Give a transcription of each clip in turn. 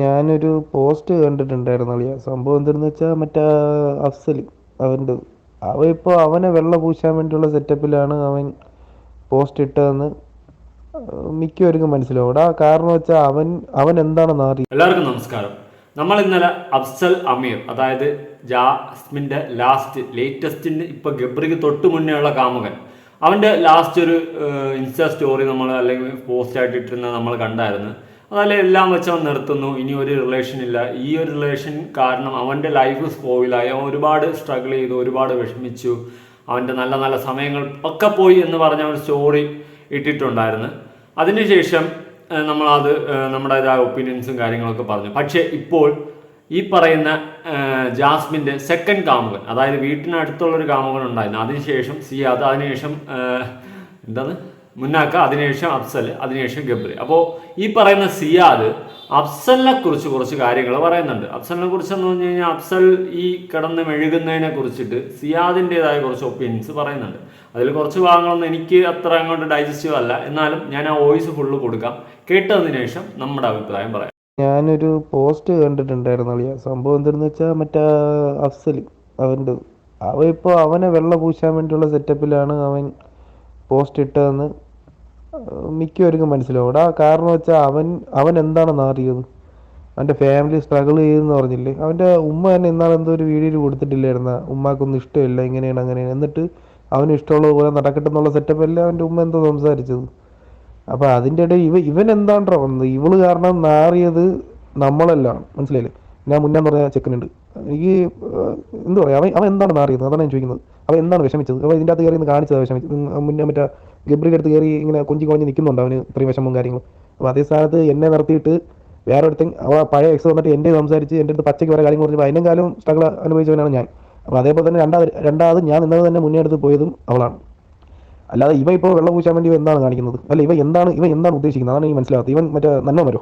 ഞാനൊരു പോസ്റ്റ് കണ്ടിട്ടുണ്ടായിരുന്നു അളിയ. സംഭവം എന്തെന്ന് വെച്ചാൽ മറ്റേ അഫ്സൽ അവന്റെ അവ ഇപ്പോൾ അവനെ വെള്ളം പൂശാൻ വേണ്ടിയുള്ള സെറ്റപ്പിലാണ് അവൻ പോസ്റ്റ് ഇട്ടതെന്ന് മിക്കവർക്കും മനസ്സിലാവും. എടാ കാരണം വെച്ചാൽ അവൻ അവൻ എന്താണെന്ന് അറിയാം എല്ലാവർക്കും നമസ്കാരം. നമ്മൾ ഇന്നലെ അഫ്സൽ അമീർ അതായത് ജാസ്മിന്റെ ലാസ്റ്റ് ലേറ്റസ്റ്റിന് ഇപ്പോൾ ഗബ്രിക്ക് തൊട്ട് മുന്നേ ഉള്ള കാമുകൻ അവന്റെ ലാസ്റ്റ് ഒരു ഇൻസ്റ്റാ സ്റ്റോറി നമ്മൾ അല്ലെങ്കിൽ പോസ്റ്റായിട്ട് ഇട്ടിരുന്നത് ഇട്ടിരുന്ന നമ്മൾ കണ്ടായിരുന്നു. അതല്ലേ എല്ലാം വെച്ച് അവൻ നിർത്തുന്നു. ഇനി ഒരു റിലേഷൻ ഇല്ല. ഈ ഒരു റിലേഷൻ കാരണം അവന്റെ ലൈഫ് സ്പോയിലായി അവൻ ഒരുപാട് സ്ട്രഗിൾ ചെയ്തു ഒരുപാട് വിഷമിച്ചു. അവന്റെ നല്ല നല്ല സമയങ്ങൾ ഒക്കെ പോയി എന്ന് പറഞ്ഞ ഒരു സ്റ്റോറി ഇട്ടിട്ടുണ്ടായിരുന്നു. അതിനുശേഷം നമ്മളത് നമ്മുടെ നമ്മുടേതായ ഒപ്പീനിയൻസും കാര്യങ്ങളൊക്കെ പറഞ്ഞു. പക്ഷേ ഇപ്പോൾ ഈ പറയുന്ന ജാസ്മിന്റെ സെക്കൻഡ് കാമുകൻ അതായത് വീട്ടിനടുത്തുള്ള ഒരു കാമുകൻ ഉണ്ടായിരുന്നു. അതിനുശേഷം സിയാദ് അതിനുശേഷം എന്താണ്? മുന്നാക്ക അതിനുശേഷം അഫ്സൽ അതിനുശേഷം ഗബ്രി. അപ്പോൾ ഈ പറയുന്ന സിയാദ് അഫ്സലിനെ കുറിച്ച് കുറച്ച് കാര്യങ്ങൾ പറയുന്നുണ്ട്. അഫ്സലിനെ കുറിച്ച് എന്ന് പറഞ്ഞു കഴിഞ്ഞാൽ അഫ്സൽ ഈ കിടന്ന് മെഴുകുന്നതിനെ കുറിച്ചിട്ട് സിയാദിന്റെതായ കുറച്ച് ഒപ്പീനിയൻസ് പറയുന്നുണ്ട്. അതിൽ കുറച്ച് ഭാഗങ്ങളൊന്നും എനിക്ക് അത്ര അങ്ങോട്ട് ഡൈജസ്റ്റീവ് അല്ല. എന്നാലും ഞാൻ ആ വോയിസ് ഫുള്ള് കൊടുക്കാം. കേട്ടതിന് ശേഷം നമ്മുടെ അഭിപ്രായം പറയാം. ഞാനൊരു പോസ്റ്റ് കണ്ടിട്ടുണ്ടായിരുന്നു അളിയ. സംഭവം എന്തെന്ന് വെച്ചാൽ മറ്റേ അഫ്സൽ അവന്റെ അവ ഇപ്പോൾ അവനെ വെള്ള പൂശാൻ വേണ്ടിയുള്ള സെറ്റപ്പിലാണ് അവൻ പോസ്റ്റ് ഇട്ടതെന്ന് മിക്കവർക്കും മനസ്സിലാവും. കാരണം വെച്ചാൽ അവൻ അവൻ എന്താണെന്ന് അറിയത് അവന്റെ ഫാമിലി സ്ട്രഗിൾ ചെയ്തെന്ന് പറഞ്ഞില്ലേ? അവന്റെ ഉമ്മ തന്നെ ഇന്നാൾ എന്തോ ഒരു വീഡിയോയിൽ കൊടുത്തിട്ടില്ലായിരുന്ന? ഉമ്മാക്കൊന്നും ഇഷ്ടമില്ല ഇങ്ങനെയാണ് അങ്ങനെയാണ്. എന്നിട്ട് അവന് ഇഷ്ടമുള്ളത് പോലെ നടക്കട്ടെ എന്നുള്ള സെറ്റപ്പ് അല്ലേ അവന്റെ ഉമ്മ എന്തോ സംസാരിച്ചത്. അപ്പോൾ അതിന്റെ ഇടയിൽ ഇവ ഇവൻ എന്താണ്ടോ വന്നത്? ഇവൾ കാരണം നാറിയത് നമ്മളെല്ലാം. മനസ്സിലായില്ലേ? ഞാൻ മുന്നേ പറഞ്ഞ ചെക്കനുണ്ട്. എനിക്ക് എന്താ പറയുക അവൻ അവൻ എന്താണ് നാറിയത്? അതാണ് ഞാൻ ചോദിക്കുന്നത്. അവൻ എന്താണ് വിഷമിച്ചത്? അവൻ ഇതിന്റെ അകത്ത് കയറി കാണിച്ചത് വിഷമിച്ചത്? മുന്നേ മറ്റേ ഗബ്രിയുടെ അടുത്ത് കയറി ഇങ്ങനെ കൊഞ്ചി കൊഞ്ച് നിൽക്കുന്നുണ്ട് അവന് ഇത്രയും വിഷമവും കാര്യങ്ങളും. അപ്പോൾ അതേ സ്ഥാനത്ത് എന്നെ നിർത്തിയിട്ട് വേറെ ഒരുത്തൻ അവ പഴയ എക്സ് വന്നിട്ട് എന്റെ സംസാരിച്ച് എന്റെ അടുത്ത് പച്ചയ്ക്ക് വരെ കാര്യങ്ങൾ പറഞ്ഞപ്പോൾ അതിനും കാലം സ്ട്രഗിൾ അനുഭവിച്ചവനാണ് ഞാൻ. അപ്പോൾ അതേപോലെ തന്നെ രണ്ടാമത് രണ്ടാമത് ഞാൻ നിന്നത് തന്നെ മുന്നേ എടുത്ത് പോയതും അവളാണ്. അല്ലാതെ ഇവ ഇപ്പോൾ വെള്ളം പൂശാൻ വേണ്ടി എന്താണ് കാണിക്കുന്നത്? അല്ല ഇവ എന്താണ് ഇവ എന്താണ് ഉദ്ദേശിക്കുന്നത്? അതാണ് ഈ മനസ്സിലാകാത്തത് ഇവൻ മറ്റേ നന്മ വരോ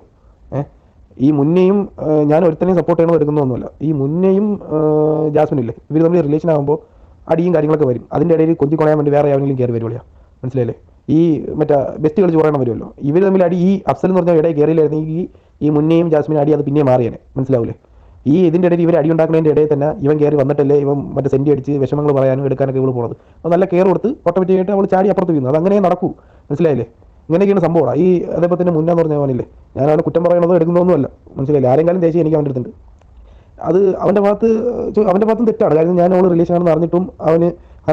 ഏഹ് ഈ മുന്നേയും ഞാൻ ഒരുത്തനെയും സപ്പോർട്ട് ചെയ്യണോ എടുക്കുന്നൊന്നുമല്ല ഈ മുന്നേയും ജാസ്മിനില്ലേ? ഇവർ തമ്മിൽ റിലേഷൻ ആകുമ്പോൾ അടിയും കാര്യങ്ങളൊക്കെ വരും. അതിന്റെ ഇടയിൽ കൊഞ്ചി കൊളയാൻ വേണ്ടി വേറെ ആരെങ്കിലും കയറി വരുവളിയാ മനസ്സിലായില്ലേ? ഈ മറ്റേ ബെസ്റ്റ് കളിച്ച് പറയണം വരുമല്ലോ. ഇവർ തമ്മിൽ അടി ഈ അഫ്സൽ എന്ന് പറഞ്ഞ ഇടയിൽ കയറിയില്ലായിരുന്നെങ്കിൽ ഈ മുന്നേയും ജാസ്മിൻ അടി അത് പിന്നെയും മാറിയേനെ. മനസ്സിലാവില്ലേ ഈ ഇതിന്റെ ഇടയിൽ ഇവർ അടി ഉണ്ടാക്കുന്നതിന്റെ ഇടയിൽ തന്നെ ഇവൻ കയറി വന്നിട്ടല്ലേ ഇവൻ മറ്റേ സെന്റി അടിച്ച് വിഷമങ്ങൾ പറയാനും എടുക്കാനൊക്കെ ഇവൾ പോകുന്നത് അപ്പോൾ നല്ല കെയർ കൊടുത്ത് ഓട്ടോമാറ്റിക്കായിട്ട് അവൾ ചാടി അപ്പുറത്ത് വീഴുന്നു അത് അങ്ങനെ നടക്കൂ. മനസ്സിലായില്ലേ? ഇങ്ങനെയൊക്കെയാണ് സംഭവം. ഈ അതേപോലെ തന്നെ മുന്നാന്ന് പറഞ്ഞ അവനില്ലേ? ഞാൻ അവനെ കുറ്റം പറയണതോ അല്ല മനസ്സിലായില്ലേ? ആരെങ്കിലും ദേശീയ എനിക്ക് അവന്റെ അടുത്തുണ്ട്. അത് അവന്റെ ഭാഗത്ത് അവന്റെ ഭാഗത്തും തെറ്റാണ്. കാരണം ഞാൻ അവൾ റിലേഷൻ ആണെന്ന് അറിഞ്ഞിട്ടും അവന്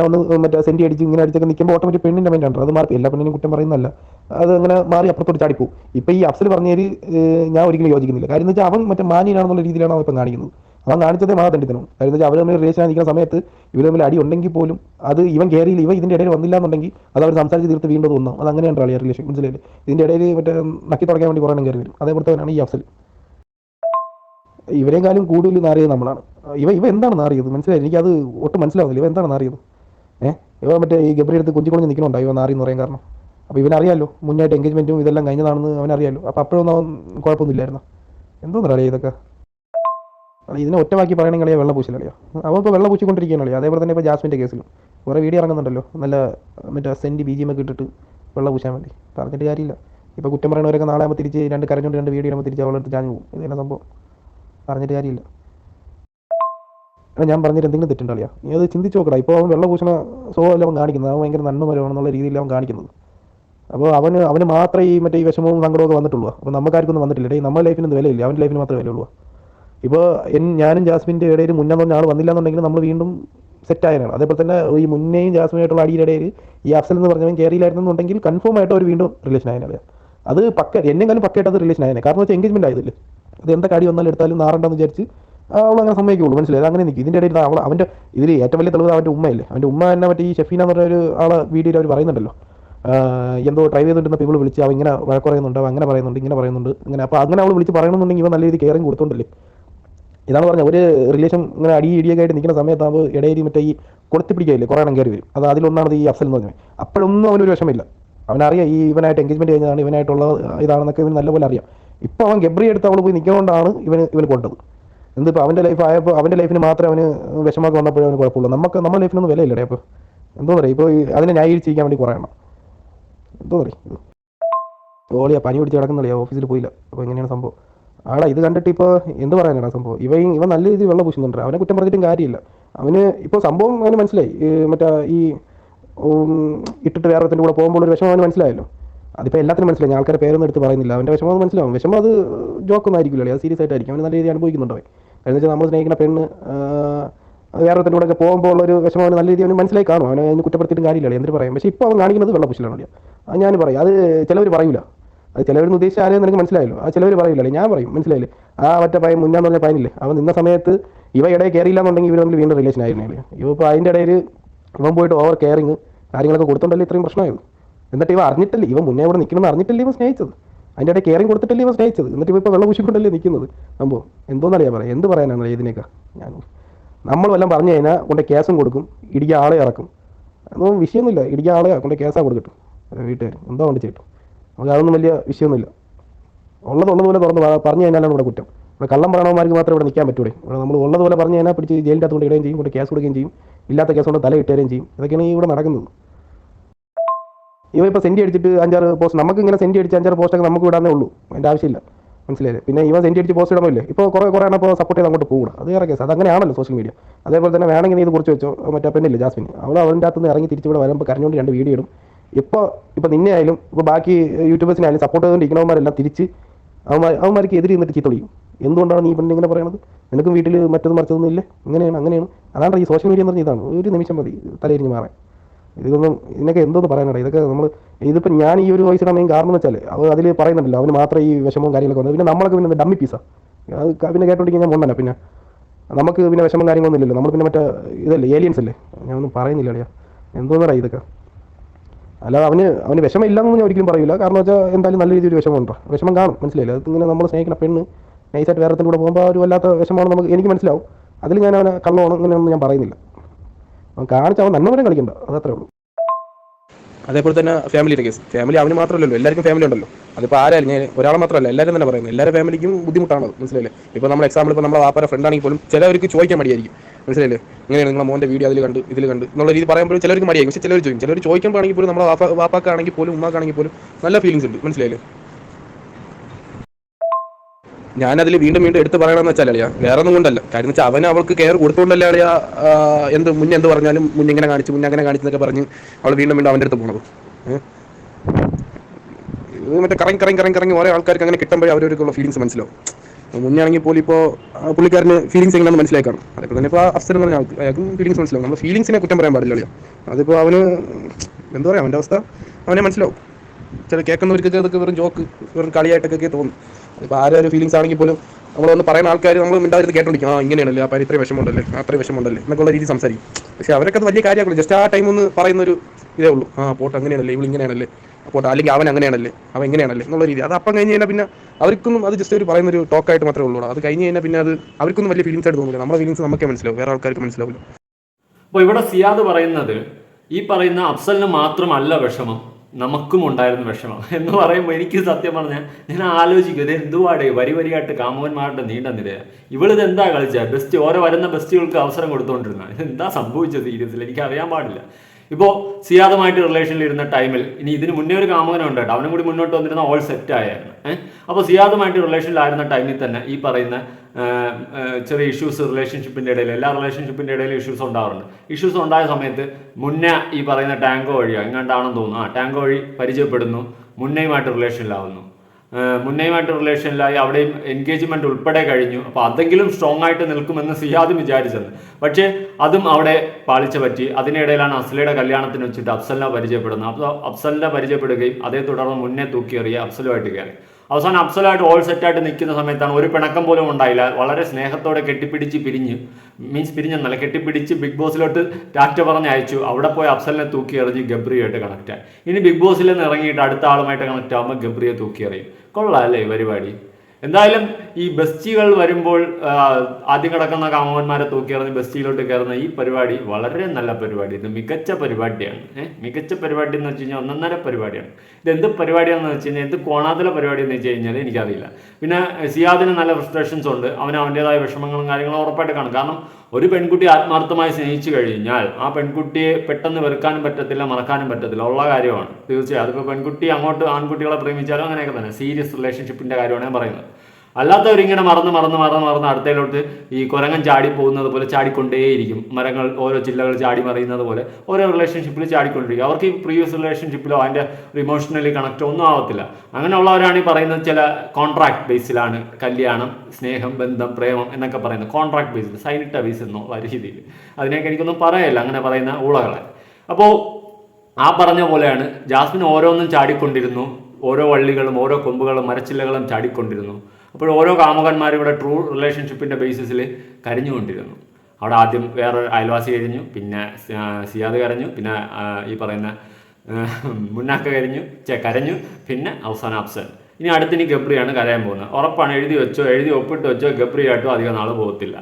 ഒന്ന് മറ്റേ സെന്റി അടിച്ച് ഇങ്ങനെ അടിച്ചൊക്കെ നിൽക്കുമ്പോൾ ഓട്ടോമാറ്റിക് പെണ്ണിന്റെ മൈൻഡ് ആണ് അത് മാറി എല്ലാ പെണ്ണിനും കുറ്റം പറയുന്നല്ല അത് അങ്ങനെ മാറി അപ്പുറത്തോട്ട് ചാടിപ്പോ ഇപ്പം ഈ അഫ്സൽ പറഞ്ഞതിൽ ഞാൻ ഒരിക്കലും യോജിക്കുന്നില്ല. കാര്യം എന്ന് വെച്ചാൽ അവൻ മറ്റേ മാനിയനാണെന്നുള്ള രീതിയിലാണ് അവൻ ഇപ്പം കാണിക്കുന്നത്. അവൻ കാണിച്ചതേ മാ തണ്ടിത്തനം കാര്യം വെച്ചാൽ അവർ തമ്മിൽ റിലേഷൻ നിൽക്കുന്ന സമയത്ത് ഇവർ തമ്മിൽ അടി ഉണ്ടെങ്കിൽ പോലും അത് ഇവൻ കയറിയില്ല ഇവ ഇതിന്റെ ഇടയിൽ വന്നില്ല എന്നുണ്ടെങ്കിൽ അത് അവർ സംസാരിച്ച് തീർത്ത് വീണ്ടും തോന്നാം അത് അങ്ങനെയാണ് കളിയ റിലേഷൻ മനസ്സിലായില്ലേ? ഇതിന്റെ ഇടയിൽ മറ്റേ നക്കി തുടങ്ങാൻ വേണ്ടി കുറേ കയറി വരും. അതേപോലത്തെ ഈ അഫ്സൽ. ഇവരെക്കാളും കൂടുതൽ നാറിയത് നമ്മളാണ്. ഇവ ഇവ എന്താണ് നാറിയത്? മനസ്സിലായി എനിക്കത് ഒട്ടും മനസ്സിലാവുന്നില്ല. ഇവ എന്താണ് നാറിയത്? ഏഹ് മറ്റേ ഈ ഗബ്രി എടുത്ത് കുഞ്ചി കുഞ്ഞ് നിൽക്കണുണ്ടോ ഇവ നാറി പറയാൻ കാരണം. അപ്പോൾ ഇവനറിയാലോ മുന്നായിട്ട് എൻഗേജ്മെന്റും ഇതെല്ലാം കഴിഞ്ഞതാണെന്ന് അവനറിയാലോ. അപ്പോൾ അപ്പോഴൊന്നും അവൻ കുഴപ്പമൊന്നുമില്ലായിരുന്നു? എന്തോന്നു അറിയാം ഇതൊക്കെ ഇതിനെ ഒറ്റവാക്കി പറയണമെങ്കിൽ കളിയാ വെള്ള പൂശലളിയോ അവൻ ഇപ്പോൾ വെള്ള പൂച്ചിക്കൊണ്ടിരിക്കുകയാണ് കളിയാ അതേപോലെ തന്നെ ഇപ്പോൾ ജാസ്മിന്റെ കേസിലും. കുറേ വീഡിയോ ഇറങ്ങുന്നുണ്ടല്ലോ. നല്ല മറ്റേ സെന്റ് ബി ജി എം ഒക്കെ ഇട്ടിട്ട് വെള്ള പൂശാൻ വേണ്ടി. പറഞ്ഞിട്ട് കാര്യമില്ല. ഇപ്പോൾ കുറ്റം പറയണവരൊക്കെ നാളെ ആകുമ്പോൾ തിരിച്ച് രണ്ട് കരഞ്ഞുകൊണ്ട് രണ്ട് വീഡിയോ ആകുമ്പോൾ തിരിച്ച് അവളെടുത്ത് ചാഞ്ഞു പോകും. ഇതെല്ലാം സംഭവം. പറഞ്ഞിട്ട് കാര്യമില്ല. ഞാൻ പറഞ്ഞിട്ട് എന്തെങ്കിലും തെറ്റുണ്ടോ നീ അത് ചിന്തിച്ച് നോക്കടാ. ഇപ്പോൾ അവൻ വെള്ള പൂശണ സ്വഭാവമല്ല അവൻ കാണിക്കുന്നത്. അവൻ ഭയങ്കര നന്മ വരണമെന്നുള്ള രീതിയിൽ അവൻ കാണിക്കുന്നത്. അപ്പോൾ അവന് അവന് മാത്രമേ ഈ മറ്റേ ഈ വിഷമവും സങ്കടവും ഒക്കെ വന്നിട്ടുള്ളൂ. അപ്പോൾ നമുക്കാർക്കൊന്നും വന്നിട്ടില്ല. ഡേ നമ്മുടെ ലൈഫിന് ഒന്നും വിലയില്ല. അവന്റെ ലൈഫിന് മാത്രമേ വിലയുള്ളൂ. ഇപ്പോൾ എൻ ഞാനും ജാസ്മിന്റെ ഇടയിൽ മുന്നേ പറഞ്ഞ ആൾ വന്നില്ല എന്നുണ്ടെങ്കിൽ നമ്മൾ വീണ്ടും സെറ്റ് ആയതാണ്. അതേപോലെ തന്നെ ഈ മുന്നേയും ജാസ്മിനായിട്ടുള്ള അടിയുടെ ഇടയിൽ ഈ അഫ്സൽ എന്ന് പറഞ്ഞവൻ കയറിയില്ലായിരുന്നുണ്ടെങ്കിൽ കൺഫേം ആയിട്ട് അവർ വീണ്ടും റിലേഷൻ ആയനെ അത് പക്ക എന്നെങ്കിലും പക്കയായിട്ട് അത് റിലേഷൻ ആയതിനെ കാരണം വെച്ചാൽ എൻഗേജ്മെന്റ് ആയതില്ല അത് എന്താ കാടി വന്നാലും എടുത്താലും നാറണ്ടെന്ന് വിചാരിച്ച് അവൾ അങ്ങനെ സമ്മതിക്കുള്ളൂ. മനസ്സിലായത് അങ്ങനെ നിൽക്കും ഇതിന്റെ ഇടയിൽ അവൾ അവന്റെ ഇതിൽ ഏറ്റവും വലിയ തെളിവ് അവന്റെ ഉമ്മയല്ലേ? അവന്റെ ഉമ്മ തന്നെ മറ്റേ ഈ ഷെഫീന എന്ന് പറഞ്ഞ ഒരു ആളെ വീഡിയോയിൽ അവർ പറയുന്നുണ്ടല്ലോ. എന്തോ ഡ്രൈവ് ചെയ്തിട്ടുന്ന പീപ്പിൾ വിളിച്ച് അവ ഇങ്ങനെ വഴക്ക് പറയുന്നുണ്ട് അങ്ങനെ പറയുന്നുണ്ട് ഇങ്ങനെ പറയുന്നുണ്ട് ഇങ്ങനെ. അപ്പോൾ അങ്ങനെ അവൾ വിളിച്ച് പറയണമെന്നുണ്ടെങ്കിൽ ഇവ നല്ല രീതിയിൽ കെയറിങ് കൊടുത്തോണ്ടല്ലേ? ഇതാണ് പറഞ്ഞത്. ഒരു റിലേഷൻ ഇങ്ങനെ അടി ഇടിയൊക്കെ ആയിട്ട് നിൽക്കുന്ന സമയത്ത് അവ ഇടയിൽ മറ്റേ ഈ കൊളുത്തി പിടിക്കില്ലേ കുറേ എണ്ണം കയറി വരും. അത് അതിലൊന്നാണ് ഈ അഫ്സൽ എന്ന് പറഞ്ഞത്. അപ്പോഴൊന്നും അവനൊരു വിഷമില്ല അവനറിയാം ഈ ഇവനായിട്ട് എൻഗേജ്മെന്റ് കഴിഞ്ഞതാണ് ഇവനായിട്ടുള്ള ഇതാണെന്നൊക്കെ ഇവന് നല്ലപോലെ അറിയാം. ഇപ്പോൾ അവൻ ഗബ്രി എടുത്ത് അവൾ പോയി നിൽക്കുന്നതുകൊണ്ടാണ് ഇവന് ഇവന് കൊണ്ടത്. എന്തിപ്പോൾ അവന്റെ ലൈഫ് ആയപ്പോൾ അവന്റെ ലൈഫിന് മാത്രമേ അവന് വിഷമമൊക്കെ വന്നപ്പോഴേ അവന് കുഴപ്പമുള്ളൂ. നമുക്ക് നമ്മുടെ ലൈഫിനൊന്നും വിലയില്ലടേ അപ്പോൾ എന്തോ പറയും ഇപ്പോൾ അതിനെ ന്യായീകരിച്ചിരിക്കാൻ വേണ്ടി കുറേ എണ്ണം. എന്തോ പറയും ഓളിയാ പനി പിടിച്ച് കിടക്കുന്നില്ല ഓഫീസിൽ പോയില്ല. അപ്പോൾ ഇങ്ങനെയാണ് സംഭവം. ആടാ ഇത് കണ്ടിട്ട് ഇപ്പോൾ എന്ത് പറയാനാണ് സംഭവം? ഇവ ഇവ നല്ല രീതിയിൽ വെള്ളം പൂശുന്നുണ്ട്. അവനെ കുറ്റം പറഞ്ഞിട്ടും കാര്യമില്ല. അവന് ഇപ്പോൾ സംഭവം അവന് മനസ്സിലായി. മറ്റേ ഈ ഇട്ടിട്ട് വേറെ ഒരുത്തിന്റെ കൂടെ പോകുമ്പോൾ ഒരു വിഷമം അവന് മനസ്സിലായല്ലോ. അതിപ്പോൾ എല്ലാത്തിനും മനസ്സിലായി. ആൾക്കാരെ പേരൊന്നും എടുത്ത് പറയുന്നില്ല. അവന്റെ വിഷമം മനസ്സിലാവും. വിഷമം അത് ജോക്കൊന്നും ആയിരിക്കില്ലല്ലോ. അത് സീരിയസ് ആയിട്ടായിരിക്കും. അവന് നല്ല രീതിയിൽ അനുഭവിക്കുന്നുണ്ടോ എന്ന് വെച്ചാൽ നമ്മൾ സ്നേഹിക്കുന്ന പെണ്ണ് ആ, അത് വേറെ ഒരുത്തന്റെ കൂടെ പോകുമ്പോൾ ഉള്ള ഒരു വിഷമം അവന് നല്ല രീതിയിൽ അവന് മനസ്സിലായി കാണും. അവനെ അതിന് കുറ്റപ്പെടുത്തിയിട്ട് കാര്യമില്ല എന്തിനു പറയാം? പക്ഷേ ഇപ്പോൾ അവൻ കാണിക്കുന്നത് വെള്ളപ്പൂശലാണ് അത് ഞാൻ പറയും. അത് ചിലവർ പറയില്ല അത് ചിലവരെന്ന് ഉദ്ദേശിച്ച ആരെയും നിനക്ക് മനസ്സിലായല്ലോ. ആ ചിലവർ പറയില്ലല്ലേ ഞാൻ പറയും. മനസ്സിലായില്ലേ? ആ മറ്റേ പയ്യൻ മുന്നാന്ന് പറഞ്ഞ പയനില്ലേ അവൻ നിന്ന സമയത്ത് ഇവ ഇടയിൽ കയറിയില്ല എന്നുണ്ടെങ്കിൽ ഇവർ തമ്മിൽ വീണ്ടും റിലേഷൻ ആയിരുന്നില്ലേ ഇവ ഇപ്പോൾ അതിന്റെ ഇടയിൽ ഇവൻ പോയിട്ട് ഓവർ കെയറിങ് കാര്യങ്ങളൊക്കെ കൊടുത്തോണ്ടല്ലേ ഇത്രയും പ്രശ്നമായത്? എന്നിട്ട് ഇവ അറിഞ്ഞിട്ടില്ല? ഇവ മുന്നേ ഇവിടെ നിൽക്കണമെന്ന് അറിഞ്ഞിട്ടില്ല ഇവ സ്നേഹിച്ചത്? അതിന്റെ ഇടയിൽ കെയറിങ് കൊടുത്തിട്ടല്ലേ ഇവ സ്നേഹിച്ചത്? എന്നിട്ട് ഇപ്പോൾ വെള്ളം പൂശിക്കൊണ്ടല്ലേ നിൽക്കുന്നത്? സംഭവം എന്തോന്നറിയാ പറയാം? എന്ത് പറയാനാണ് ഇതിനേക്കാ? ഞാൻ നമ്മൾ വല്ലതും പറഞ്ഞു കഴിഞ്ഞാൽ കൊണ്ട് കേസും കൊടുക്കും ഇടിക്കുക ആളെ ഇറക്കും. അതൊന്നും വിഷയമൊന്നുമില്ല. ഇടിക്കുക ആളെ കൊണ്ട് കേസാ കൊടുക്കട്ടും. വീട്ടുകാർ എന്താ കൊണ്ട് ചെയ്യട്ടു നമുക്ക് അതൊന്നും വലിയ വിഷയമൊന്നുമില്ല. ഉള്ളതുള്ളതുപോലെ തുറന്ന് പറഞ്ഞു കഴിഞ്ഞാലാണ് ഇവിടെ കുറ്റം. ഇവിടെ കള്ളം പറയണവന്മാർക്ക് മാത്രമേ ഇവിടെ നിൽക്കാൻ പറ്റൂടെ. ഇവിടെ നമ്മൾ ഉള്ളതുപോലെ പറഞ്ഞു കഴിഞ്ഞാൽ പിടിച്ച് ജയിലിന്റെ അകത്ത് കൊണ്ട് ഇടുകയും ചെയ്യും കൊണ്ട് കേസ് കൊടുക്കുകയും ചെയ്യും ഇല്ലാത്ത കേസ് കൊണ്ട് തല ഇട്ടുകയും ചെയ്യും. ഇതൊക്കെയാണ് ഇവിടെ നടക്കുന്നത്. ഇവ ഇപ്പോൾ സെന്റി അടിച്ചിട്ട് അഞ്ചാറ് പോസ്റ്റ് നമുക്ക് ഇങ്ങനെ സെന്റി അടിച്ച് അഞ്ചാറ് പോസ്റ്റൊക്കെ നമുക്ക് വിടാനേ ഉള്ളൂ. അതിന്റെ ആവശ്യമില്ല. മനസ്സിലായില്ലേ? പിന്നെ ഇവ സെന്റി അടിച്ച് പോസ്റ്റ് ഇടമില്ലേ. ഇപ്പോൾ കുറേ കുറേ ആണ് ഇപ്പോൾ സപ്പോർട്ട് ചെയ്ത് അങ്ങോട്ട് പോകണം അത് വേറെ കേസ് അത് അങ്ങനെയാണല്ലോ സോഷ്യൽ മീഡിയ അതേപോലെ തന്നെ വേണമെങ്കിൽ നീ ഇത് കുറിച്ച് വെച്ചോ? മറ്റേ പെണ്ണില്ല ജാസ്മിൻ? അവൾ അവന്റെ അകത്ത് നിന്ന് ഇറങ്ങി തിരിച്ച് ഇവിടെ വരുമ്പോൾ കരഞ്ഞുകൊണ്ട് രണ്ട് വീഡിയോ ഇടും. ഇപ്പോൾ ഇപ്പോൾ നിന്നെ ആയാലും ഇപ്പോൾ ബാക്കി യൂട്യൂബേഴ്സിനായാലും സപ്പോർട്ട് ചെയ്തുകൊണ്ട് ചെയ്തുകൊണ്ടിരിക്കുന്നവന്മാരെല്ലാം തിരിച്ച് അവന്മാർ അവന്മാർക്ക് എതിരെ നിന്നിട്ട് ചീത്ത വിളിക്കും. എന്തുകൊണ്ടാണ് നീ പെണ്ണിങ്ങനെ പറയണത്? നിനക്കും വീട്ടിൽ മറ്റൊന്നും മറിച്ചതൊന്നും ഇല്ലേ അങ്ങനെയാണ്. അങ്ങനെയാണ് അതാണ് ഈ സോഷ്യൽ മീഡിയ എന്ന് പറഞ്ഞ ഇതാണ്. ഒരു നിമിഷം മതി തലയിരിഞ്ഞ് മാറാൻ. ഇതൊന്നും ഇതിനൊക്കെ എന്തോന്ന് പറയാനടാ ഇതൊക്കെ നമ്മൾ ഇതിപ്പോൾ ഞാൻ ഈ ഒരു വയസ്സിലാണ് മെയിൻ കാരണം എന്ന് വെച്ചാൽ അവ അതിൽ പറയുന്നുണ്ടല്ലോ അവന് മാത്രമേ ഈ വിഷമവും കാര്യങ്ങളൊക്കെ വന്നത്. പിന്നെ നമ്മളൊക്കെ പിന്നെ ഡമ്മി പീസ അത് പിന്നെ കേട്ടോണ്ടിരിക്കാൻ ഞാൻ മുണ്ടല്ല പിന്നെ. നമുക്ക് പിന്നെ വിഷമം കാര്യങ്ങളൊന്നും ഇല്ലല്ലോ. നമ്മൾ പിന്നെ മറ്റേ ഇതല്ലേ ഏലിയൻസ് അല്ലേ? ഞാനൊന്നും പറയുന്നില്ല അടിയാ എന്തോന്നടാ ഇതൊക്കെ? അല്ലാതെ അവന് അവന് വിഷമം ഇല്ലെന്നൊന്നും ഞാൻ ഒരിക്കലും പറയില്ല കാരണം വെച്ചാൽ എന്തായാലും നല്ല രീതിയിൽ വിഷമം ഉണ്ടോ വിഷമം കാണും മനസ്സിലായില്ല? അത് ഇങ്ങനെ നമ്മൾ സ്നേഹിക്കുന്ന പെണ്ണ് നൈസായിട്ട് വേറെ കൂടെ പോകുമ്പോൾ ഒരു വല്ലാത്ത വിഷമമാണ് നമുക്ക് എനിക്ക് മനസ്സിലാവും. അതിൽ ഞാൻ അവനെ കള്ളമാണ് ഇങ്ങനെയൊന്നും ഞാൻ പറയുന്നില്ല. അവൻ കാണിച്ച് അവൻ നന്മ വരെ കളിക്കണ്ട. അതത്രേ ഉള്ളൂ. അതേപോലെ തന്നെ ഫാമിലിയുടെ കേസ് ഫാമിലി അവന് മാത്രമല്ലല്ലോ. എല്ലാവർക്കും ഫാമിലി ഉണ്ടല്ലോ. അതിപ്പോൾ ആരായാലും ഞാൻ ഒരാളെ മാത്രമല്ല എല്ലാവരും തന്നെ പറയുന്നത്. എല്ലാവരുടെ ഫാമിലിക്കും ബുദ്ധിമുട്ടാണ് മനസ്സിലായില്ലേ? ഇപ്പോൾ നമ്മൾ എക്സാമ്പിൾ ഇപ്പോൾ നമ്മളെ വാപ്പാരെ ഫ്രണ്ട് ആണെങ്കിൽ പോലും ചിലവർക്ക് ചോദിക്കാൻ മടിയായിരിക്കും. മനസ്സിലായില്ലേ? ഇങ്ങനെയാണ് നിങ്ങളെ മോന്റെ വീഡിയോ അതിൽ കണ്ട് ഇതിൽ കണ്ട് എന്നുള്ള രീതി പറയുമ്പോൾ ചിലർക്ക് മടിയായിരിക്കും. പക്ഷേ ചിലർ ചോദിക്കും. ചിലർ ചോദിക്കുമ്പോൾ ആണെങ്കിൽ പോലും നമ്മളെ വാപ്പ വാപ്പാക്കാണെങ്കിൽ പോലും ഉമ്മാക്കാണെങ്കിൽ പോലും നല്ല ഫീലിംഗ്സ് ഉണ്ട്. മനസ്സിലായില്ലേ? ഞാനതിൽ വീണ്ടും വീണ്ടും എടുത്തു പറയണമെന്ന് വെച്ചാൽ അളിയാ വേറെ ഒന്നും കൊണ്ടല്ല. കാര്യം വെച്ചാൽ അവന് അവൾക്ക് കെയർ കൊടുത്തുകൊണ്ടല്ലേ അളിയാ എന്ത് മുന്നേ എന്ത് പറഞ്ഞാലും മുന്നേ ഇങ്ങനെ കാണിച്ചു മുന്നേ അങ്ങനെ കാണിച്ചെന്നൊക്കെ പറഞ്ഞ് അവൾ വീണ്ടും വീണ്ടും അവന്റെ അടുത്ത് പോണത്. മറ്റേ കറങ്ങി കറങ്ങി കറങ്ങി കറങ്ങി ഓരോ ആൾക്കാർക്ക് അങ്ങനെ കിട്ടുമ്പോഴേ അവരവർക്കുള്ള ഫീലിങ്സ് മനസ്സിലാവും. മുന്നേ ആണെങ്കിൽ പോലും ഇപ്പോൾ പുള്ളിക്കാരന് ഫീലിങ്സ് എങ്ങനെ മനസ്സിലാക്കണം അതേപോലെ തന്നെ ഇപ്പോൾ അഫ്സർ എന്ന് പറഞ്ഞ ആൾക്ക് അയാൾക്കും ഫീലിങ്സ് മനസ്സിലാവും. നമ്മൾ ഫീലിങ്സിനെ കുറ്റം പറയാൻ പാടില്ല അതിപ്പോൾ അവന് എന്താ പറയുക അവന്റെ അവസ്ഥ അവനെ മനസ്സിലാവും. ചില കേൾക്കുന്നവർക്കൊക്കെ അതൊക്കെ വെറും ജോക്ക് വെറും കളിയായിട്ടൊക്കെ തോന്നും. ഇപ്പോൾ ആരൊരു ഫീലിങ്സ് ആണെങ്കിൽ പോലും നമ്മളൊന്ന് പറയുന്ന ആൾക്കാർ നമ്മൾ മിണ്ടാതിരുന്ന് കേട്ടോണ്ടിരിക്കും. ആ ഇങ്ങനെയാണല്ലേ അപ്പം ഇത്രയും വിഷമമുണ്ടല്ലേ അത്രയും വിഷമമുണ്ടല്ലേ എന്നൊക്കെയുള്ള രീതി സംസാരിക്കും. പക്ഷേ അവരൊക്കെ അത് വലിയ കാര്യമാക്കുള്ളൂ ജസ്റ്റ് ആ ടൈം ഒന്ന് പറയുന്ന ഇതേ ഉള്ളൂ. ആ പോട്ട് അങ്ങനെയാണല്ലേ ഇവൾ ഇങ്ങനെയാണല്ലേ പോട്ടെ അല്ലെങ്കിൽ അവൻ അങ്ങനെയാണല്ലേ അവൻ ഇങ്ങനെയാണല്ലേ എന്നുള്ള രീതി. അത് അപ്പം കഴിഞ്ഞ് കഴിഞ്ഞാൽ പിന്നെ അവർക്കൊന്നും അത് ജസ്റ്റ് ഒരു പറയുന്ന ഒരു ടോക്കായിട്ട് മാത്രമേ ഉള്ളൂ അത് കഴിഞ്ഞ് കഴിഞ്ഞാൽ പിന്നെ അത് അവർക്കൊന്നും വലിയ ഫീലിങ്സ് ആയിട്ട് തോന്നില്ല നമ്മുടെ ഫീലിങ്സ് നമുക്കേ മനസ്സിലാവും. വേറെ ആൾക്കാർക്ക് മനസ്സിലാവില്ല അപ്പോൾ ഇവിടെ സിയാദ് പറയുന്നത് ഈ പറയുന്ന അഫ്സലിന് മാത്രമല്ല വിഷമം. നമുക്കും ഉണ്ടായിരുന്ന വിഷമം എന്ന് പറയുമ്പോൾ എനിക്ക് സത്യം പറഞ്ഞാൽ ഞാൻ ആലോചിക്കും ഇത് എന്തുവാടേ? വരി വരിയായിട്ട് കാമുകന്മാരുടെ നീണ്ട നിര ഇവളിത് എന്താ കളിച്ച? ബെസ്റ്റ് ഓരോ വരുന്ന ബെസ്റ്റുകൾക്ക് അവസരം കൊടുത്തുകൊണ്ടിരുന്ന എന്താ സംഭവിച്ചത് സീരിയസിൽ എനിക്ക് അറിയാൻ പാടില്ല. ഇപ്പോൾ സിയാദുമായിട്ട് റിലേഷനിൽ ഇരുന്ന ടൈമിൽ ഇനി ഇതിന് മുന്നേ ഒരു കാമകനം ഉണ്ടായിട്ട് അവനും കൂടി മുന്നോട്ട് വന്നിരുന്ന ഓൾ സെറ്റ് ആയിരുന്നു ഏഹ് അപ്പോൾ സിയാദുമായിട്ട് റിലേഷനിലായിരുന്ന ടൈമിൽ തന്നെ ഈ പറയുന്ന ചെറിയ ഇഷ്യൂസ് റിലേഷൻഷിപ്പിന്റെ ഇടയിൽ എല്ലാ റിലേഷൻഷിപ്പിന്റെ ഇടയിൽ ഇഷ്യൂസ് ഉണ്ടാവാറുണ്ട്. ഇഷ്യൂസ് ഉണ്ടായ സമയത്ത് മുന്നേ ഈ പറയുന്ന ടാങ്കോ വഴിയോ എങ്ങാണ്ടാണെന്ന് തോന്നുന്നു. ആ ടാങ്കോ വഴി പരിചയപ്പെടുന്നു. മുന്നേയുമായിട്ട് റിലേഷനിലാവുന്നു മുന്നേയുമായിട്ട് റിലേഷനിലായി അവിടെയും എൻഗേജ്മെന്റ് ഉൾപ്പെടെ കഴിഞ്ഞു. അപ്പോൾ അതെങ്കിലും സ്ട്രോങ് ആയിട്ട് നിൽക്കുമെന്ന് സിയാദും വിചാരിച്ചത് പക്ഷേ അതും അവിടെ പാളിച്ച പറ്റി. അതിനിടയിലാണ് അഫ്സലയുടെ കല്യാണത്തിന് വെച്ചിട്ട് അഫ്സലിനെ പരിചയപ്പെടുന്നത്. അപ്പോൾ അഫ്സലിനെ പരിചയപ്പെടുകയും അതേ തുടർന്ന് മുന്നേ തൂക്കിയെറിയ അഫ്സലുമായിട്ട് കയറി. അവസാനം അബ്സലായിട്ട് ഓൾ സെറ്റായിട്ട് നിൽക്കുന്ന സമയത്താണ് ഒരു പിണക്കം പോലും ഉണ്ടായില്ല. വളരെ സ്നേഹത്തോടെ കെട്ടിപ്പിടിച്ച് പിരിഞ്ഞ്. മീൻസ് പിരിഞ്ഞെന്നല്ല കെട്ടിപ്പിടിച്ച് ബിഗ് ബോസിലോട്ട് ടാറ്റ പറഞ്ഞ് അയച്ചു. അവിടെ പോയി അഫ്സലിനെ തൂക്കി എറിഞ്ഞ് ഗബ്രിയായിട്ട് കണക്റ്റ് ആയി. ഇനി ബിഗ് ബോസിൽ നിന്ന് ഇറങ്ങിയിട്ട് അടുത്ത ആളുമായിട്ട് കണക്റ്റ് ആകുമ്പോൾ ഗബ്രിയെ തൂക്കി എറിയും. കൊള്ളാം അല്ലേ പരിപാടി? എന്തായാലും ഈ ബസ്റ്റികൾ വരുമ്പോൾ ആദ്യം കിടക്കുന്ന കാമന്മാരെ ഇറങ്ങി ബസ്റ്റിയിലോട്ട് കയറുന്ന ഈ പരിപാടി വളരെ നല്ല പരിപാടി. ഇത് മികച്ച പരിപാടിയാണ്. മികച്ച പരിപാടി എന്ന് വെച്ച് കഴിഞ്ഞാൽ ഒന്നൊന്നര പരിപാടിയാണ്. ഇത് എന്ത് പരിപാടിയാണെന്ന് വെച്ച് കഴിഞ്ഞാൽ എന്ത് കോണാതല പരിപാടി എന്ന് വെച്ച് കഴിഞ്ഞാൽ എനിക്കറിയില്ല. പിന്നെ സിയാദിന് നല്ല ഫ്രസ്ട്രേഷൻസ് ഉണ്ട്. അവന് അവന്റെതായ വിഷമങ്ങളും കാര്യങ്ങളും ഉറപ്പായിട്ട് കാണും. കാരണം ഒരു പെൺകുട്ടി ആത്മാർത്ഥമായി സ്നേഹിച്ചു കഴിഞ്ഞാൽ ആ പെൺകുട്ടിയെ പെട്ടെന്ന് വെറുക്കാനും പറ്റത്തില്ല മറക്കാനും പറ്റത്തില്ല. ഉള്ള കാര്യമാണ്. തീർച്ചയായും. അതിപ്പോൾ പെൺകുട്ടി അങ്ങോട്ട് ആൺകുട്ടികളെ പ്രേമിച്ചാലും അങ്ങനെയൊക്കെ തന്നെ. സീരിയസ് റിലേഷൻഷിപ്പിന്റെ കാര്യമാണ് ഞാൻ പറയുന്നത്. അല്ലാത്തവരിങ്ങനെ മറന്ന് മറന്ന് മറന്ന് മറന്ന് അടുത്തയിലോട്ട് ഈ കുരങ്ങൻ ചാടി പോകുന്നത് പോലെ ചാടിക്കൊണ്ടേയിരിക്കും. മരങ്ങൾ ഓരോ ചില്ലകൾ ചാടി മറിയുന്നത് പോലെ ഓരോ റിലേഷൻഷിപ്പിൽ ചാടിക്കൊണ്ടിരിക്കും. അവർക്ക് ഈ പ്രീവിയസ് റിലേഷൻഷിപ്പിലോ അതിന്റെ ഇമോഷണലി കണക്റ്റോ ഒന്നും ആവത്തില്ല. അങ്ങനെയുള്ളവരാണ് ഈ പറയുന്നത് ചില കോൺട്രാക്ട് ബേസിലാണ് കല്യാണം സ്നേഹം ബന്ധം പ്രേമം എന്നൊക്കെ പറയുന്നത് കോൺട്രാക്ട് ബേസിൽ സൈനിട്ട ബേസ് എന്നുള്ള രീതിയിൽ. അതിനൊക്കെ എനിക്കൊന്നും പറയല്ല. അങ്ങനെ പറയുന്ന ഊളകളെ. അപ്പോൾ ആ പറഞ്ഞ പോലെയാണ് ജാസ്മിൻ ഓരോന്നും ചാടിക്കൊണ്ടിരുന്നു. ഓരോ വള്ളികളും ഓരോ കൊമ്പുകളും മരച്ചില്ലകളും ചാടിക്കൊണ്ടിരുന്നു. അപ്പോൾ ഓരോ കാമുകന്മാരും ഇവിടെ ട്രൂ റിലേഷൻഷിപ്പിന്റെ ബേസിസിൽ കരഞ്ഞുകൊണ്ടിരുന്നു. അവിടെ ആദ്യം വേറെ അയൽവാസി കഴിഞ്ഞു പിന്നെ സിയാദ് കരഞ്ഞു പിന്നെ ഈ പറയുന്ന മുന്നാക്ക കരഞ്ഞു ചെ കരഞ്ഞു പിന്നെ അവസാന അഫ്സൻ ഇനി അടുത്തിനി ഗബ്രിയാണ് കരയാൻ പോകുന്നത്. ഉറപ്പാണ് എഴുതി വെച്ചോ എഴുതി ഒപ്പിട്ട് വെച്ചോ ഗബ്രിയായിട്ടോ അധികം നാൾ പോകത്തില്ല.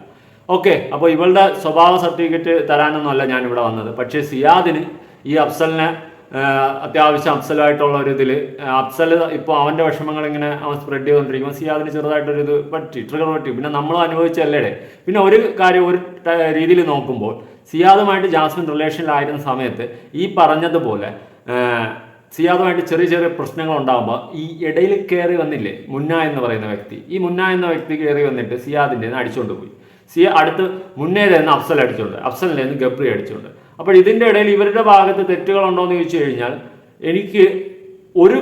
ഓക്കെ അപ്പോൾ ഇവളുടെ സ്വഭാവ സർട്ടിഫിക്കറ്റ് തരാനൊന്നുമല്ല ഞാൻ ഇവിടെ വന്നത്. പക്ഷേ സിയാദിന് ഈ അഫ്സലിനെ അത്യാവശ്യം അഫ്സലായിട്ടുള്ള ഒരു ഇതിൽ അഫ്സൽ ഇപ്പോൾ അവന്റെ വിഷമങ്ങൾ ഇങ്ങനെ അവൻ സ്പ്രെഡ് ചെയ്തുകൊണ്ടിരിക്കുമ്പോൾ സിയാദിന് ചെറുതായിട്ടൊരു ഇത് പറ്റി ട്രിഗർ പറ്റി. പിന്നെ നമ്മൾ അനുഭവിച്ചല്ലേ പിന്നെ ഒരു കാര്യം ഒരു രീതിയിൽ നോക്കുമ്പോൾ സിയാദുമായിട്ട് ജാസ്മിൻ റിലേഷനിലായിരുന്ന സമയത്ത് ഈ പറഞ്ഞതുപോലെ സിയാദുമായിട്ട് ചെറിയ ചെറിയ പ്രശ്നങ്ങൾ ഉണ്ടാകുമ്പോൾ ഈ ഇടയിൽ കയറി വന്നില്ലേ മുന്ന എന്ന് പറയുന്ന വ്യക്തി? ഈ മുന്ന എന്ന വ്യക്തി കയറി വന്നിട്ട് സിയാദിന്റെ അടിച്ചുകൊണ്ട് പോയി. സിയ അടുത്ത് മുന്നേ അഫ്സൽ അടിച്ചുകൊണ്ട് അഫ്സലിന്റെ ഗബ്രി അടിച്ചുകൊണ്ട് അപ്പോൾ ഇതിന്റെ ഇടയിൽ ഇവരുടെ ഭാഗത്ത് തെറ്റുകളുണ്ടോ എന്ന് ചോദിച്ചു കഴിഞ്ഞാൽ എനിക്ക് ഒരു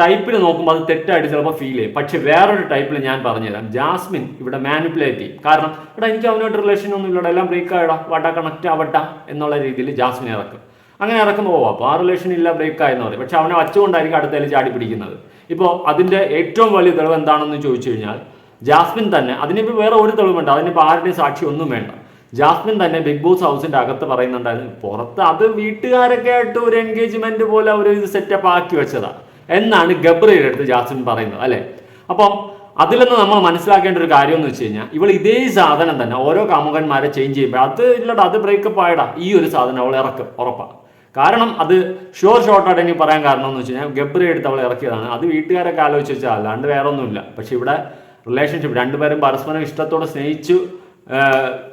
ടൈപ്പിൽ നോക്കുമ്പോൾ അത് തെറ്റായിട്ട് ചിലപ്പോൾ ഫീൽ ചെയ്യും. പക്ഷെ വേറൊരു ടൈപ്പിൽ ഞാൻ പറഞ്ഞുതരാം. ജാസ്മിൻ ഇവിടെ മാനിപ്പുലേറ്റ് ചെയ്യും. കാരണം ഇവിടെ എനിക്ക് അവനോട്ട് റിലേഷൻ ഒന്നും ഇല്ലടാ. എല്ലാം ബ്രേക്ക് ആയിടാ. വട്ട കണക്റ്റ് ആവട്ട എന്നുള്ള രീതിയിൽ ജാസ്മിൻ ഇറക്കും. അങ്ങനെ ഇറക്കുമ്പോൾ പോവാം അപ്പോൾ ആ റിലേഷൻ ഇല്ല ബ്രേക്ക് ആയെന്ന് പറയും. പക്ഷെ അവനെ വച്ചുകൊണ്ടായിരിക്കും അടുത്തതിൽ ചാടി പിടിക്കുന്നത്. ഇപ്പോൾ അതിന്റെ ഏറ്റവും വലിയ തെളിവ് എന്താണെന്ന് ചോദിച്ചു കഴിഞ്ഞാൽ ജാസ്മിൻ തന്നെ അതിനിപ്പോൾ വേറെ ഒരു തെളിവുണ്ട്. അതിനിപ്പോൾ ആരുടെയും സാക്ഷി ഒന്നും വേണ്ട. ജാസ്മിൻ തന്നെ ബിഗ് ബോസ് ഹൗസിന്റെ അകത്ത് പറയുന്നുണ്ടായിരുന്നു പുറത്ത് അത് വീട്ടുകാരൊക്കെ ആയിട്ട് ഒരു എൻഗേജ്മെന്റ് പോലെ ഒരു ഇത് സെറ്റപ്പ് ആക്കി വെച്ചതാ എന്നാണ് ഗബ്രിയുടെ അടുത്ത് ജാസ്മിൻ പറയുന്നത് അല്ലെ? അപ്പം അതിൽ നിന്ന് നമ്മൾ മനസ്സിലാക്കേണ്ട ഒരു കാര്യം എന്ന് വെച്ച് കഴിഞ്ഞാൽ ഇവൾ ഇതേ സാധനം തന്നെ ഓരോ കാമുകന്മാരെ ചേഞ്ച് ചെയ്യുമ്പോൾ അത് ഇല്ലടാ അത് ബ്രേക്കപ്പ് ആയടാ ഈ ഒരു സാധനം അവൾ ഇറക്കും ഉറപ്പാണ് കാരണം അത് ഷുവർ ഷോർട്ടായിട്ട് എനിക്ക് പറയാൻ കാരണം എന്ന് വെച്ച് കഴിഞ്ഞാൽ ഗബ്രി എടുത്ത് അവൾ ഇറക്കിയതാണ്. അത് വീട്ടുകാരൊക്കെ ആലോചിച്ച് വെച്ചാൽ അല്ലാണ്ട് വേറെ ഒന്നുമില്ല പക്ഷെ ഇവിടെ റിലേഷൻഷിപ്പ് രണ്ടുപേരും പരസ്പരം ഇഷ്ടത്തോടെ സ്നേഹിച്ചു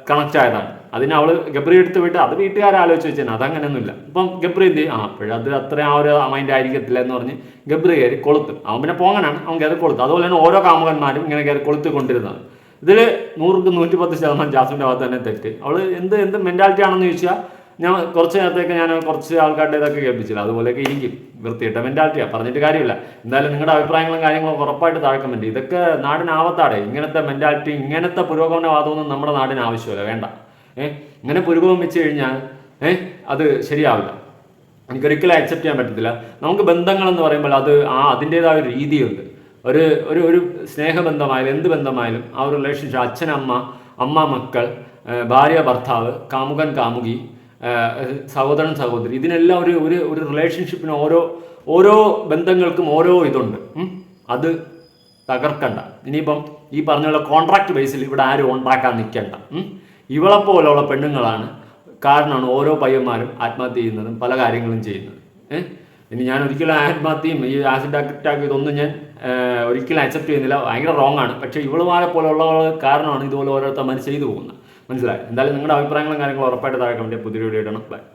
കണക്റ്റ് ആയതാണ്. അതിന് അവൾ ഗബ്രി എടുത്ത് വിട്ട് അത് വീട്ടുകാരാലോചിച്ച് വെച്ചാൽ അതങ്ങനെയൊന്നുമില്ല ഇപ്പം ഗബ്രി എന്ത് ചെയ്യും? ആ അപ്പോഴത് അത്ര ആ ഒരു മൈൻഡ് ആയിരിക്കത്തില്ല എന്ന് പറഞ്ഞ് ഗബ്രി കയറി കൊളുത്തും. അവൻ പിന്നെ പോങ്ങനാണ് അവൻ കയറി കൊളുത്തും. അതുപോലെ തന്നെ ഓരോ കാമുകന്മാരും ഇങ്ങനെ കയറി കൊളുത്തി കൊണ്ടിരുന്നത് ഇതിൽ നൂറുക്ക് നൂറ്റി പത്ത് ശതമാനം ജാസ്മിന്റെ ഭാഗത്ത് തന്നെ തെറ്റ്. അവൾ എന്ത് എന്ത് മെന്റാലിറ്റി ആണെന്ന് ചോദിച്ചാൽ ഞാൻ കുറച്ച് നേരത്തേക്ക് ഞാൻ കുറച്ച് ആൾക്കാരുടെ ഇതൊക്കെ കേൾപ്പിച്ചില്ല. അതുപോലെയൊക്കെ ഇരിക്കും. വൃത്തിയിട്ട മെന്റാലിറ്റിയാണ് പറഞ്ഞിട്ട് കാര്യമില്ല. എന്തായാലും നിങ്ങളുടെ അഭിപ്രായങ്ങളും കാര്യങ്ങളും ഉറപ്പായിട്ട് താഴെ കമന്റ് ഇതൊക്കെ നാടിനാവത്താടെ ഇങ്ങനത്തെ മെന്റാലിറ്റി ഇങ്ങനത്തെ പുരോഗമനവാദമൊന്നും നമ്മുടെ നാടിന് ആവശ്യമില്ല. വേണ്ട. ഏഹ് ഇങ്ങനെ പുരോഗമിച്ച് കഴിഞ്ഞാൽ ഏഹ് അത് ശരിയാവില്ല. എനിക്കൊരിക്കലും അക്സെപ്റ്റ് ചെയ്യാൻ പറ്റത്തില്ല. നമുക്ക് ബന്ധങ്ങൾ എന്ന് പറയുമ്പോൾ അത് ആ അതിന്റെതായ ഒരു രീതിയുണ്ട്. ഒരു ഒരു ഒരു സ്നേഹബന്ധമായാലും എന്ത് ബന്ധമായാലും ആ ഒരു റിലേഷൻഷിപ്പ് അച്ഛനമ്മ അമ്മ മക്കൾ ഭാര്യ ഭർത്താവ് കാമുകൻ കാമുകി സഹോദരൻ സഹോദരി. ഇതിനെല്ലാം ഒരു ഒരു ഒരു റിലേഷൻഷിപ്പിന് ഓരോ ഓരോ ബന്ധങ്ങൾക്കും ഓരോ ഇതുണ്ട്. അത് തകർക്കണ്ട. ഇനിയിപ്പം ഈ പറഞ്ഞുള്ള കോൺട്രാക്ട് ബേസിൽ ഇവിടെ ആരും ഉണ്ടാക്കാൻ നിൽക്കണ്ട. ഇവളെ ഇവളെപ്പോലുള്ള പെണ്ണുങ്ങളാണ് കാരണമാണ് ഓരോ പയ്യന്മാരും ആത്മഹത്യ ചെയ്യുന്നതും പല കാര്യങ്ങളും ചെയ്യുന്നത്. ഇനി ഞാൻ ഒരിക്കലും ആത്മഹത്യയും ഈ ആസിഡ് അറ്റാക്ക് ഇതൊന്നും ഞാൻ ഒരിക്കലും അക്സെപ്റ്റ് ചെയ്യുന്നില്ല. ഭയങ്കര റോങ് ആണ്. പക്ഷേ ഇവളുമാരെ പോലുള്ള കാരണമാണ് ഇതുപോലെ ഓരോരുത്തർ ചെയ്തു പോകുന്നത്. മനസ്സിലായി. എന്തായാലും നിങ്ങളുടെ അഭിപ്രായങ്ങളും കാര്യങ്ങളും ഉറപ്പായിട്ട് താഴെ കമന്റ് പുതിയ വീഡിയോ ഇടണം ബൈ